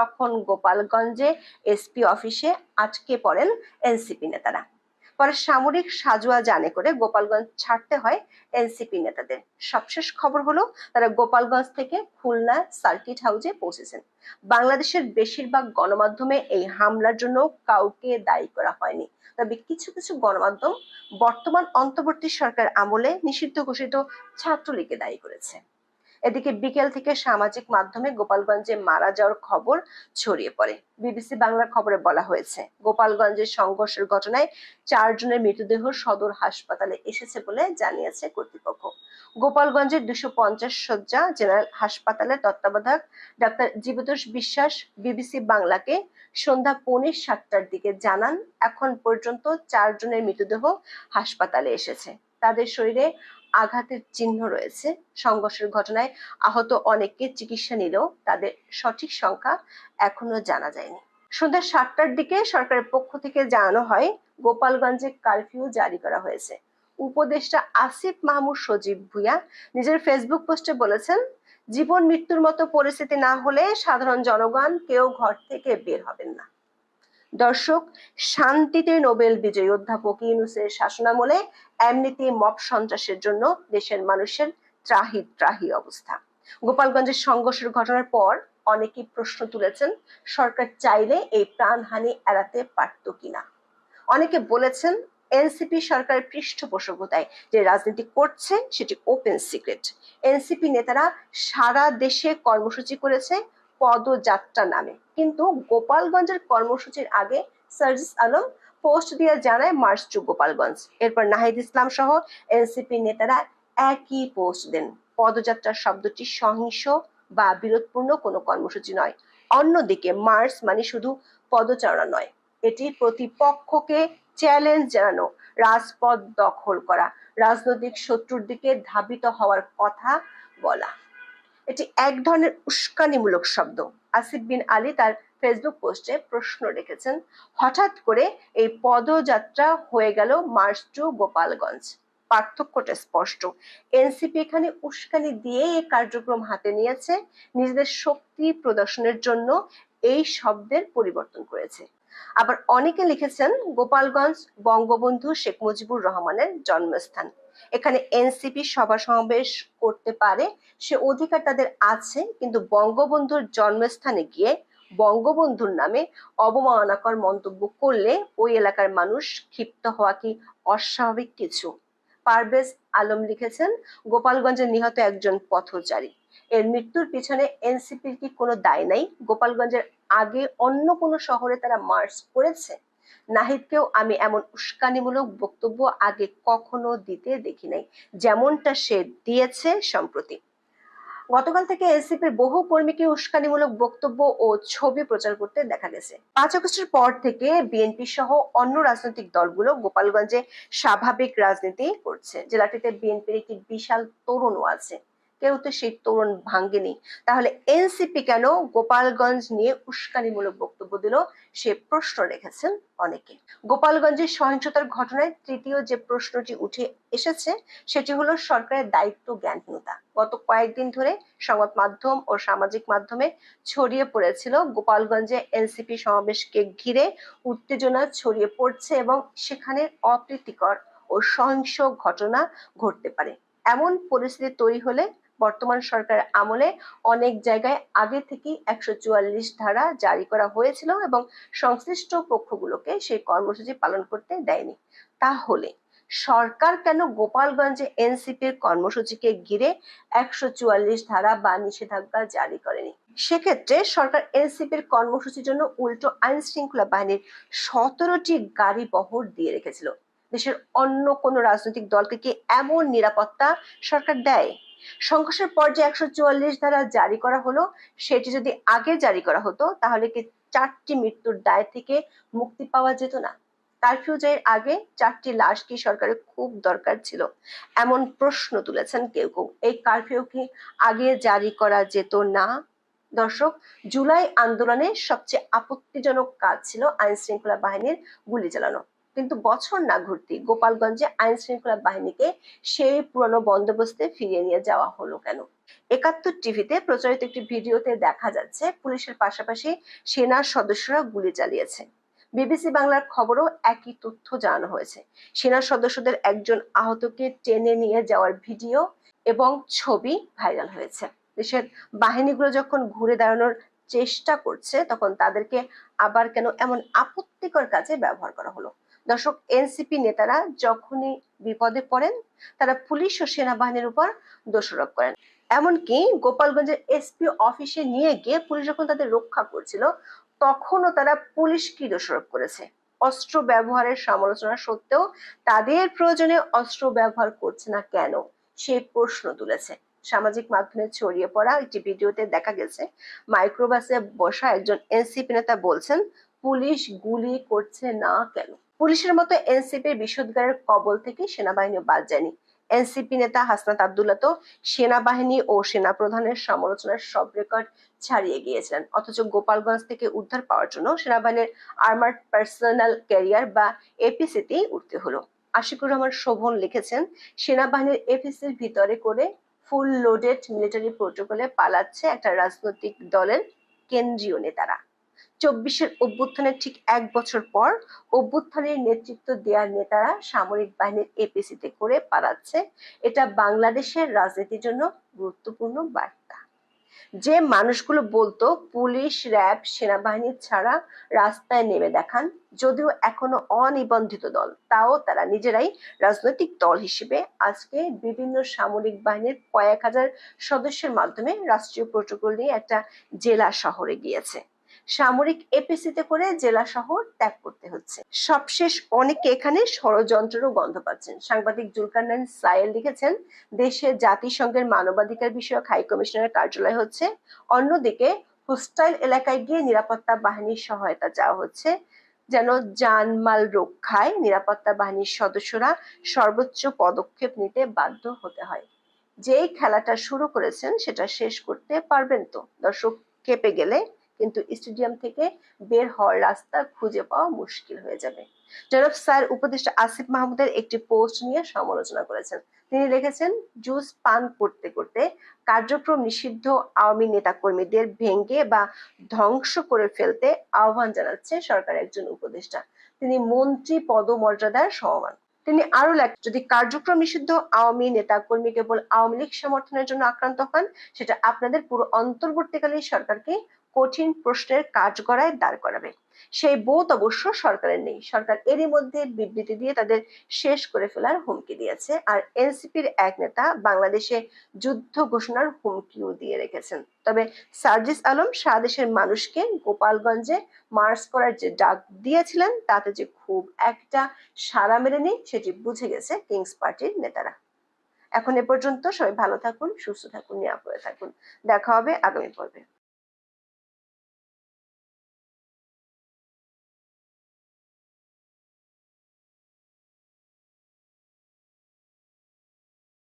তখন গোপালগঞ্জে এসপি অফিসে আটকে পড়েন এনসিপি নেতারা। পরে সামরিক সাজোয়া জানে করে গোপালগঞ্জ ছাড়তে হয় এনসিপি নেতাদের। সবশেষ খবর হলো, তারা গোপালগঞ্জ থেকে খুলনা সার্কিট হাউসে পৌঁছেছেন। বাংলাদেশের বেশিরভাগ গণমাধ্যমে এই হামলার জন্য কাউকে দায়ী করা হয়নি। তবে কিছু কিছু গণমাধ্যম বর্তমান অন্তর্বর্তী সরকার আমলে নিষিদ্ধ ঘোষিত ছাত্রলীগকে দায়ী করেছে। এদিকে বিকেল থেকে সামাজিক মাধ্যমে গোপালগঞ্জে মারা যাওয়ার খবর ছড়িয়ে পড়ে। বিবিসি বাংলার খবরে বলা হয়েছে গোপালগঞ্জের সংঘর্ষের ঘটনায় চারজনের মৃতদেহ সদর হাসপাতালে এসেছে বলে জানিয়েছে কর্তৃপক্ষ। গোপালগঞ্জের দুশো পঞ্চাশ শয্যা জেনারেল হাসপাতালের তত্ত্বাবধায়ক ডাক্তার জীবতোষ বিশ্বাস বিবিসি বাংলাকে সন্ধ্যা পৌনে সাতটার দিকে জানান, এখন পর্যন্ত চারজনের মৃতদেহ হাসপাতালে এসেছে। তাদের শরীরে আঘাতের চিহ্ন রয়েছে। সংঘর্ষের ঘটনায় আহত অনেককে চিকিৎসা নিলেও তাদের সঠিক সংখ্যা এখনও জানা যায়নি। সন্ধ্যা সাতটার দিকে সরকারের পক্ষ থেকে জানানো হয়, গোপালগঞ্জে কারফিউ জারি করা হয়েছে। উপদেষ্টা আসিফ মাহমুদ সজীব ভুইয়া নিজের ফেসবুক পোস্টে বলেছেন, জীবন মৃত্যুর মতো পরিস্থিতি না হলে সাধারণ জনগণ কেউ ঘর থেকে বের হবেন না। দর্শক, শান্তিতে নোবেল বিজয়ী অধ্যাপক ইউনুসের শাসনামলে এমনিতে মব সন্ত্রাসের জন্য দেশের মানুষের ত্রাহি ত্রাহি অবস্থা। গোপালগঞ্জের সংঘর্ষের ঘটনার পর অনেকেই প্রশ্ন তুলেছেন, সরকার চাইলে এই প্রাণহানি এড়াতে পারত কিনা? অনেকে বলেছেন, এনসিপি সরকারের পৃষ্ঠপোষকতায় যে রাজনীতি করছে, সেটি ওপেন সিক্রেট এনসিপি নেতারা সারা দেশে কর্মসূচি করেছে পদযাত্রা নামে। কিন্তু গোপালগঞ্জের কর্মসূচির আগে সার্জিস আলম পোস্ট দিয়ে জানায়, মার্চ টু গোপালগঞ্জ। এরপর নাহিদ ইসলাম সহ এনসিপি নেতারা একই পোস্ট দেন। পদযাত্রার শব্দটি সহিংস বা বিরোধপূর্ণ কোনো কর্মসূচি নয়। অন্যদিকে মার্চ মানে শুধু পদচারণা নয়, এটি প্রতিপক্ষকে চ্যালেঞ্জ জানানো, রাজপথ দখল করা, রাজনৈতিক শত্রুর দিকে ধাবিত হওয়ার কথা বলা। এটি এক ধরনের উস্কানিমূলক শব্দ। আসিফ বিন আলী তার ফেসবুক পোস্টে প্রশ্ন রেখেছেন, হঠাৎ করে এই পদযাত্রা হয়ে গেল মার্চ টু গোপালগঞ্জ। পার্থক্যটা স্পষ্ট। এনসিপি এখানে উস্কানি দিয়ে এই কার্যক্রম হাতে নিয়েছে। নিজেদের শক্তি প্রদর্শনের জন্য এই শব্দের পরিবর্তন করেছে। আবার অনেকে লিখেছেন গোপালগঞ্জ বঙ্গবন্ধু শেখ মুজিবুর রহমানের জন্মস্থান। এখানে এনসিপি সভা সমাবেশ করতে পারে, সে অধিকার তাদের আছে, কিন্তু বঙ্গবন্ধুর জন্মস্থানে গিয়ে বঙ্গবন্ধুর নামে অবমাননাকর মন্তব্য করলে ওই এলাকার মানুষ ক্ষিপ্ত হওয়া কি অস্বাভাবিক কিছু? পারভেজ আলম লিখেছেন, গোপালগঞ্জে নিহত একজন পথচারী। এর মৃত্যুর পিছনে এনসিপির কি কোনো দায় নাই? গোপালগঞ্জের আগে অন্য কোনো শহরে তারা মার্চ করেছে? নাহিদকেও আমি এমন উস্কানিমূলক বক্তব্য আগে কখনো দিতে দেখি নাই, যেমনটা সে দিয়েছে সম্প্রতি। গতকাল থেকে এনসিপির বহু কর্মীকে উস্কানিমূলক বক্তব্য ও ছবি প্রচার করতে দেখা গেছে। পাঁচ আগস্টের পর থেকে বিএনপি সহ অন্য রাজনৈতিক দলগুলো গোপালগঞ্জে স্বাভাবিক রাজনীতি করছে। জেলাটিতে বিএনপির একটি বিশাল তরুণও আছে। কেউ তো সেই তরুণ ভাঙ্গেনি। তাহলে এনসিপি কেন গোপালগঞ্জ নিয়ে উস্কানিমূলক বক্তব্য দিল সে প্রশ্ন রেখেছেন অনেকে। গোপালগঞ্জের সহিংসতার ঘটনায় তৃতীয় যে প্রশ্নটি উঠে এসেছে, সেটি হলো সরকারের দায়িত্ব জ্ঞানহীনতা। গত কয়েকদিন ধরে সংবাদ মাধ্যম ও সামাজিক মাধ্যমে ছড়িয়ে পড়েছিল গোপালগঞ্জে এনসিপি সমাবেশকে ঘিরে উত্তেজনা ছড়িয়ে পড়ছে এবং সেখানে অপ্রীতিকর ও সহিংস ঘটনা ঘটতে পারে। এমন পরিস্থিতি তৈরি হলে বর্তমান সরকার আমলে অনেক জায়গায় আগে থেকেই একশো চুয়াল্লিশ ধারা জারি করা হয়েছিল এবং সংশ্লিষ্ট পক্ষগুলোকে সেই কর্মসূচি পালন করতে দেয়নি। তাহলে সরকার কেন গোপালগঞ্জে এনসিপির কর্মসূচিকে ঘিরে একশো চুয়াল্লিশ ধারা বা নিষেধাজ্ঞা জারি করেনি? সেক্ষেত্রে সরকার এনসিপির কর্মসূচির জন্য উল্টো আইন শৃঙ্খলা বাহিনীর সতেরোটি গাড়ি বহর দিয়ে রেখেছিল। দেশের অন্য কোনো রাজনৈতিক দলকে কি এমন নিরাপত্তা সরকার দেয়? সংঘর্ষের পর যে একশো চুয়াল্লিশ ধারা জারি করা হলো, সেটি যদি আগে জারি করা হতো, তাহলে কি চারটি মৃত্যুর দায় থেকে মুক্তি পাওয়া যেত না? কারফিউ জারির আগে চারটি লাশ কি সরকারের খুব দরকার ছিল? এমন প্রশ্ন তুলেছেন কেউ কেউ। এই কারফিউ কি আগে জারি করা যেত না? দর্শক, জুলাই আন্দোলনে সবচেয়ে আপত্তিজনক কাজ ছিল আইন শৃঙ্খলা বাহিনীর গুলি চালানো। কিন্তু বছর না ঘুরতে গোপালগঞ্জে আইন শৃঙ্খলা বাহিনীকে সেই পুরনো বন্দোবস্তে ফিরিয়ে নিয়ে যাওয়া হলো কেন? একাত্তর টিভিতে প্রচারিত একটি ভিডিওতে দেখা যাচ্ছে, পুলিশের পাশাপাশি সেনার সদস্যরা গুলি চালিয়েছে। বিবিসি বাংলার খবরও একই তথ্য জানানো হয়েছে। সেনা সদস্যদের একজন আহতকে টেনে নিয়ে যাওয়ার ভিডিও এবং ছবি ভাইরাল হয়েছে। দেশের বাহিনীগুলো যখন ঘুরে দাঁড়ানোর চেষ্টা করছে, তখন তাদেরকে আবার কেন এমন আপত্তিকর কাজে ব্যবহার করা হলো? দর্শক, এনসিপি নেতারা যখনই বিপদে পড়েন, তারা পুলিশ ও সেনাবাহিনীর উপর দোষারোপ করেন। এমনকি গোপালগঞ্জের এসপি অফিসে নিয়ে গিয়ে পুলিশ যখন তাদের রক্ষা করছিল, তখনও তারা পুলিশকে দোষারোপ করেছে। অস্ত্র ব্যবহারের সমালোচনা সত্ত্বেও তাদের প্রয়োজনে অস্ত্র ব্যবহার করছে না কেন সেই প্রশ্ন তুলেছে। সামাজিক মাধ্যমে ছড়িয়ে পড়া একটি ভিডিওতে দেখা গেছে, মাইক্রোবাসে বসা একজন এনসিপি নেতা বলছেন, পুলিশ গুলি করছে না কেন? পুলিশের মতো এনসিপির বিশুদ্ধারের কবল থেকে সেনাবাহিনী বাদ যায়নি। এনসিপি নেতা হাসনাত আবদুল্লা তো সেনাবাহিনী ও সেনা প্রধানের সমালোচনার সব রেকর্ড ছাড়িয়ে গিয়েছিলেন। অথচ গোপালগঞ্জ থেকে উদ্ধার পাওয়ার জন্য সেনাবাহিনীর আর্মার্ড পার্সোনাল ক্যারিয়ার বা এপিসিতেই উঠতে হলো। আশিকুর রহমান শোভন লিখেছেন, সেনাবাহিনীর এপিসির ভিতরে করে ফুল লোডেড মিলিটারি প্রোটোকলে পালাচ্ছে একটা রাজনৈতিক দলের কেন্দ্রীয় নেতারা। চব্বিশের অভ্যুত্থানের ঠিক এক বছর পর অভ্যুত্থানের নেতৃত্ব দেওয়ার নেতারা সামরিক বাহিনীর এপিসিতে করে পালাচ্ছে। এটা বাংলাদেশের রাজনীতির জন্য গুরুত্বপূর্ণ বার্তা। যে মানুষগুলো বলতো পুলিশ, র্যাব, সেনাবাহিনী ছাড়া রাস্তায় নেমে দেখান, যদিও এখনও অনিবন্ধিত দল, তাও তারা নিজেরাই রাজনৈতিক দল হিসেবে আজকে বিভিন্ন সামরিক বাহিনীর কয়েক হাজার সদস্যের মাধ্যমে রাষ্ট্রীয় প্রোটোকল নিয়ে একটা জেলা শহরে গিয়েছে। সামরিক এপিসিতে করে জেলা শহর ত্যাগ করতে হচ্ছে। সবশেষ অনেকে এখানে ষড়যন্ত্রেরও গন্ধ পাচ্ছেন। সাংবাদিক জুলকারনাইন সায়েল লিখেছেন, দেশে জাতিসংঘের মানবাধিকার বিষয়ক হাই কমিশনারের কার্যালয় হচ্ছে। অন্যদিকে, হোস্টাইল এলাকায় গিয়ে নিরাপত্তা বাহিনীর সহায়তা চাওয়া হচ্ছে। যেন জানমাল রক্ষায় নিরাপত্তা বাহিনীর সদস্যরা সর্বোচ্চ পদক্ষেপ নিতে বাধ্য হতে হয়। যেই খেলাটা শুরু করেছেন, সেটা শেষ করতে পারবেন তো? দর্শক কেঁপে গেলে কিন্তু স্টেডিয়াম থেকে বের হওয়ার রাস্তা খুঁজে পাওয়া মুশকিল হয়ে যাবে। জনাব স্যার উপদেষ্টা আসিফ মাহমুদের একটি পোস্ট নিয়ে সমালোচনা করেছেন। তিনি লিখেছেন, জুস পান করতে করতে কার্যক্রম নিষিদ্ধ আওয়ামী নেতাকর্মীদের ভেঙ্গে বা ধ্বংস করে ফেলতে আহ্বান জানাচ্ছে সরকার একজন উপদেষ্টা। তিনি মন্ত্রী পদমর্যাদার সমান। তিনি আরও লেখ, যদি কার্যক্রম নিষিদ্ধ আওয়ামী নেতা কর্মী কেবল আওয়ামী লীগ সমর্থনের জন্য আক্রান্ত হন, সেটা আপনাদের পুরো অন্তর্বর্তীকালীন সরকারকে কঠিন প্রশ্নের কাঠগড়ায় দাঁড় করাবে। সেই বোধ অবশ্য সরকারের নেই। সরকার এরই মধ্যে বিবৃতি দিয়ে তাদের শেষ করে ফেলার হুমকি দিয়েছে। আর এনসিপির এক নেতা বাংলাদেশে যুদ্ধ ঘোষণার হুমকিও দিয়ে রেখেছেন। তবে সার্জিস আলম সারা দেশের মানুষকে গোপালগঞ্জে মার্চ করার যে ডাক দিয়েছিলেন, তাতে যে খুব একটা সাড়া মেলেনি, সেটি বুঝে গেছে কিংস পার্টির নেতারা। এখন এ পর্যন্ত সবাই ভালো থাকুন, সুস্থ থাকুন, নিরাপদে থাকুন। দেখা হবে আগামী পর্বে।